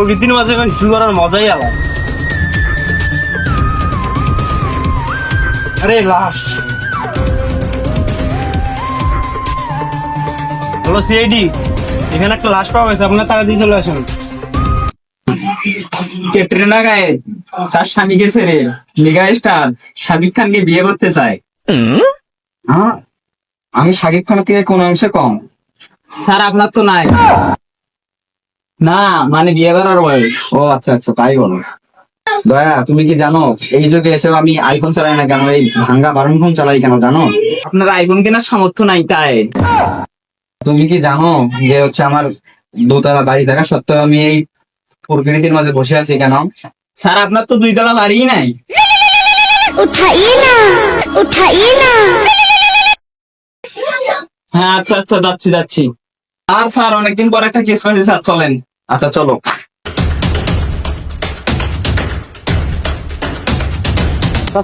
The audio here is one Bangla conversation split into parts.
প্রকৃতির মাঝে এখন শুরু করার মজাই আলাদা। আরে লাশ। হ্যালো সিআইডি এখানে একটা লাশ পাওয়া গেছে আপনার টাকা দিয়ে চলে আসেন। ক্যাটরিনা গায়ে তার স্বামীকে ছেড়ে মেগা স্টার শাকিব খানকে বিয়ে করতে চায়। হ্যাঁ আমি শাকিব খানের থেকে কোন অংশে কম। স্যার আপনার তো নাই। না মানে বিয়ে করার বয়স। ও আচ্ছা আচ্ছা তাই বলো। দয়া তুমি কি জানো এই যুগে এসে আমি আইফোন চালাই না কেন? এই ভাঙ্গা বারণ ফোন চালাই কেন জানো? আপনার আইফোন কেনার সামর্থ্য নাই তাই। তুমি কি জানো যে হচ্ছে আমার দোতলা বাড়ি থাকা সত্ত্বেও আমি এই প্রকৃতির মাঝে বসে আছি কেন? স্যার আপনার তো দুইতলা বাড়িই নাই। হ্যাঁ আচ্ছা আচ্ছা যাচ্ছি যাচ্ছি। আর স্যার অনেকদিন পর একটা কেস হয়েছে স্যার চলেন। আচ্ছা চলো।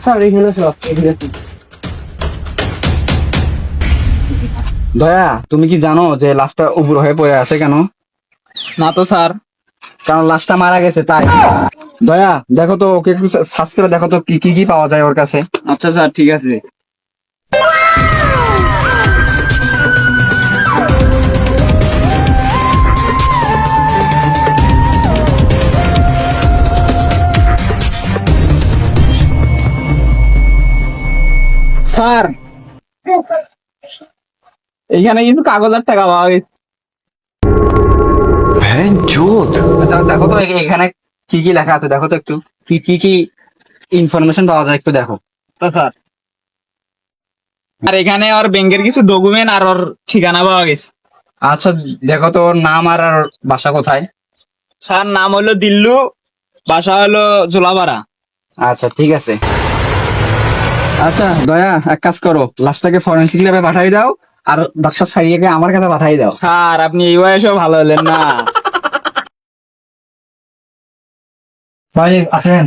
স্যার এখানে দয়া তুমি কি জানো যে লাশটা উপর হয়ে পড়ে আছে কেন? না তো স্যার। কারণ লাশটা মারা গেছে তাই। দয়া দেখো তো ওকে একটু সার্চ করে দেখো তো কি কি কি পাওয়া যায় ওর কাছে? আচ্ছা স্যার ঠিক আছে। স্যার। এইখানে কিন্তু কাগজের টাকা পাওয়া গেছে। আচ্ছা, দেখো তো এখানে কি কি লেখা আছে দেখো তো একটু। কি কি কি ইনফরমেশন পাওয়া যায় একটু দেখো। স্যার। আর এখানে ওর ব্যাংকের কিছু ডকুমেন্ট আর ওর ঠিকানা পাওয়া গেছে। আচ্ছা দেখো তো ওর নাম আর আর বাসা কোথায়? স্যার নাম হলো দিল্লু বাসা হলো জোলাপাড়া আচ্ছা ঠিক আছে। আচ্ছা দয়া এক কাজ করো। লাশটাকে ফরেন্সিক ল্যাবে পাঠাই দাও আর ডক্টর সারিয়াকে আমার কাছে পাঠাই দাও। স্যার আপনি এই বয়সেও ভালো হলেন না। ভাই আসেন।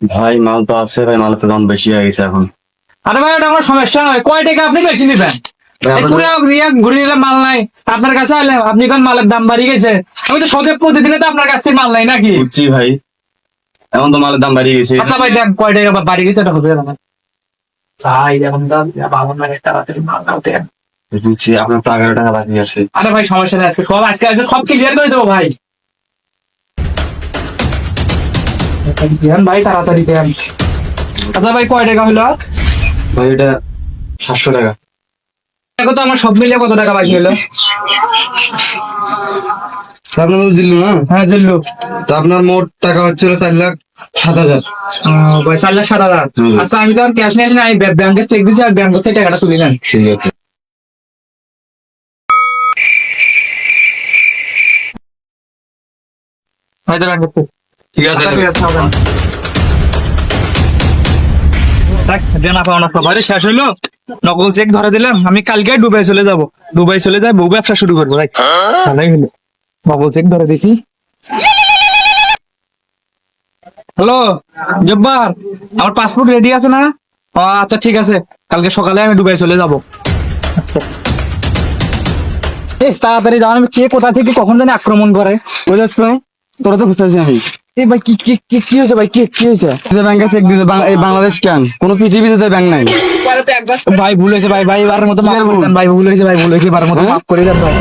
ভাই মাল তো আছে ভাই মালের তো দাম বেশি হয়ে গেছে এখন। আরে ভাই ওটা আমার সমস্যা নয়। কয় টাকা আপনি বেশি নিবেন? ঘুরে নিলাম মাল নাই। আপনার কাছে আইলাম আপনি কোন মালের দাম বাড়ি গেছে? আমি তো সঙ্গে প্রতিদিনে তো আপনার কাছ থেকে মাল নাই নাকি? বুঝছি ভাই। এখন তো মালের দাম বাড়িয়ে গেছে। আপনার ভাই দেন কয় টাকা বাড়ি গেছে এটা হবে না? ভাই এখন দাম বাবন মানে তাড়াতাড়ি মাল দাও দেন বুঝছি আপনার তো এগারো টাকা বাকি আছে। আরে ভাই সমস্যা নেই আজকে সব আজকে আজকে সব ক্লিয়ার করে দেবো ভাই। দেন ভাই তাড়াতাড়ি দেন। আচ্ছা ভাই কয় টাকা হলো? ভাই এটা সাতশো টাকা। দেখো তো আমার সব মিলিয়ে কত টাকা বাকি হলো? আপনার দিল না? হ্যাঁ জিল্লু। তো আপনার মোট টাকা হচ্ছিল চার লাখ। সাত হাজার। ভাই চার লাখ সাত হাজার। আচ্ছা আমি তো আর ক্যাশ নিয়ে নাই ব্যাংকে চেক দিচ্ছি আর ব্যাংক থেকে টাকাটা তুলে নেন। ঠিক আছে। ভাই তো ব্যাংকে ঠিক আছে দেনা পাওনা সবারই শেষ হইল। নকল চেক ধরে দিলাম। আমি কালকে দুবাই চলে যাব। দুবাই চলে যাই বউ ব্যবসা শুরু করব ভাই। ভালোই হলো। নকল চেক ধরে দেখি। হ্যালো জব্বার আমার পাসপোর্ট রেডি আছে না আচ্ছা ঠিক আছে কালকে সকালে আমি দুবাই চলে যাব তাড়াতাড়ি আমি কে কোথা থেকে কখন জানি আক্রমণ করে তোরা তো খুঁজতেছি আমি এই ভাই কি কি কি কি হয়েছে ভাই কি কি হয়েছে ব্যাংকে চেক বাংলাদেশ কেন কোনো পৃথিবীতে তো ব্যাংক নাই ভাই ভুল হয়েছে ভাই ভাই এবার মতো ভাই ভুল হয়েছে ভাই ভুল হয়েছে এবার মতো মাফ করে দেন ভাই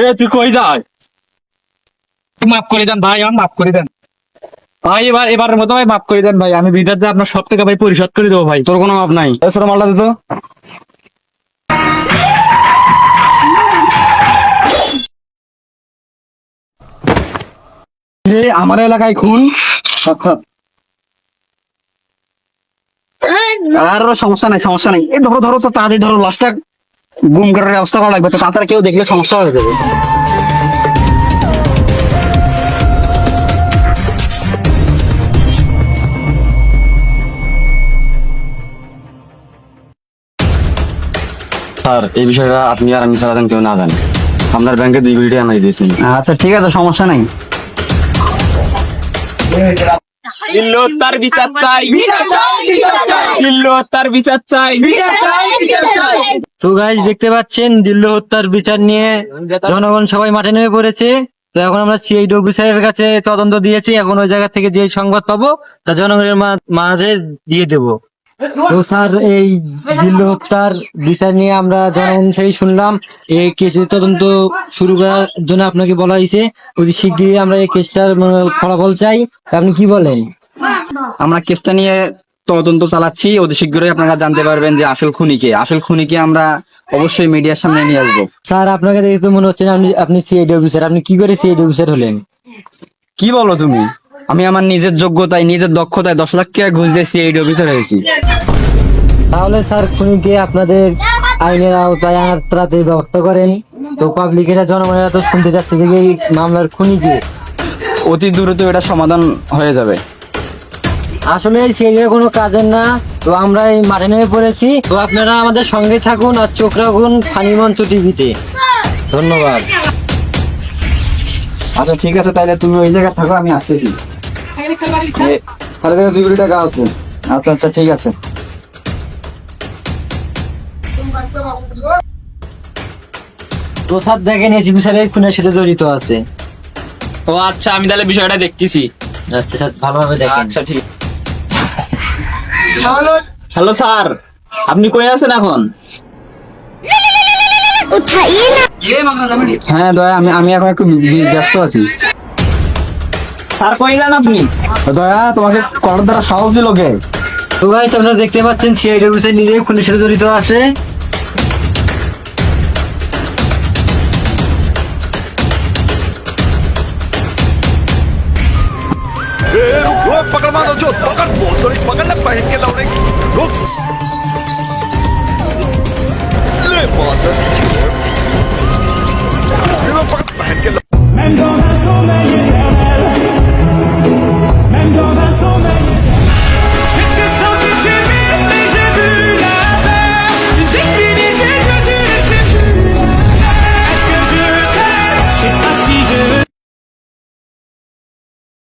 এ তুই কই যাস? মাফ করে দেন ভাই আমার মাফ করে দেন। ভাই এবার এবারের মতো ভাই মাফ করে দেন ভাই আমি বিদার দিয়ে আপনার সব টাকা ভাই পরিশোধ করে দেবো ভাই। তোর কোনো মাপ নাই। এছাড়া মালটা দিত আমার এলাকায় খুন? আচ্ছা। আর সমস্যা নাই সমস্যা নাই। এই ধরো ধরো তো তাড়াতাড়ি ধরো লাশটা গুম করার ব্যবস্থা করা লাগবে তো তাড়াতাড়ি কেউ দেখলে সমস্যা হয়ে যাবে স্যার এই বিষয়টা আপনি আর আমি ছাড়া যেন কেউ না জানে আপনার ব্যাংকে দুই ভিডিও আনাই দিয়েছেন আচ্ছা ঠিক আছে সমস্যা নাই দিল্লি হত্যার বিচার চাই দিল্লি হত্যার বিচার চাই তো গাইজ দেখতে পাচ্ছেন, দিল্লি হত্যার বিচার নিয়ে জনগণ সবাই মাঠে নেমে পড়েছে। তো এখন আমরা সিআইডি অফিসারের কাছে তদন্ত দিয়েছি, এখন ওই জায়গা থেকে যে সংবাদ পাবো, তা জনগণের মাঝে দিয়ে দেব। তো স্যার, এই দিল্লি হত্যার বিচার নিয়ে আমরা জনগণ সেই শুনলাম এই কেসের তদন্ত শুরু করার জন্য আপনাকে বলা হয়েছে। অতি শিগগিরই আমরা এই কেসটার ফলাফল চাই। আপনি কি বলেন? আমরা কেসটা নিয়ে তদন্ত চালাচ্ছি অতি শীঘ্রই আপনারা জানতে পারবেন যে আসল খুনিকে। আসল খুনিকে আমরা অবশ্যই মিডিয়ার সামনে নিয়ে আসব। স্যার আপনাকে দেখে তো মনে হচ্ছে না আপনি আপনি সিআইডি অফিসার আপনি কি করে সিআইডি অফিসার হলেন? কি বলো তুমি? আমি আমার নিজের যোগ্যতায় নিজের দক্ষতায় দশ লাখ টাকা ঘুষ দিয়ে সিআইডি অফিসার হয়েছি। তাহলে স্যার খুনিকে আপনাদের আইনের আওতায় আনার তাড়াতাড়ি ব্যবস্থা করেন। তো পাবলিকেরা জনগণেরা তো শুনতে যাচ্ছে যে এই মামলার খুনিকে। অতি দ্রুত এটা সমাধান হয়ে যাবে। আসলে সেগুলো কোনো কাজের না। তো আমরা এই মাঠে নেমে পড়েছি। তো আপনারা আমাদের সঙ্গে থাকুন আর চোখ রাখুন ফানি মঞ্চ টিভিতে। ধন্যবাদ। আচ্ছা ঠিক আছে তাহলে তুমি ওই জায়গায় থাকো আমি আসতেছি। দেখো দুই কোটি টাকা আছে। আচ্ছা আচ্ছা ঠিক আছে। তো স্যার দেখেন এসিপি স্যার এই খুনের সাথে জড়িত আছে। ও আচ্ছা আমি তাহলে বিষয়টা দেখতেছি। আচ্ছা স্যার ভালোভাবে দেখেন। আচ্ছা ঠিক। হ্যালো স্যার আপনি কই আছেন এখন? হ্যাঁ দয়া আমি আমি এখন একটু ব্যস্ত আছি। স্যার কই যান আপনি? দয়া তোমাকে করার দ্বারা সাহস দিল কে? তো ভাই আপনারা দেখতে পাচ্ছেন সিআইডব্লিউ নিজেই খুনের সাথে জড়িত আছে।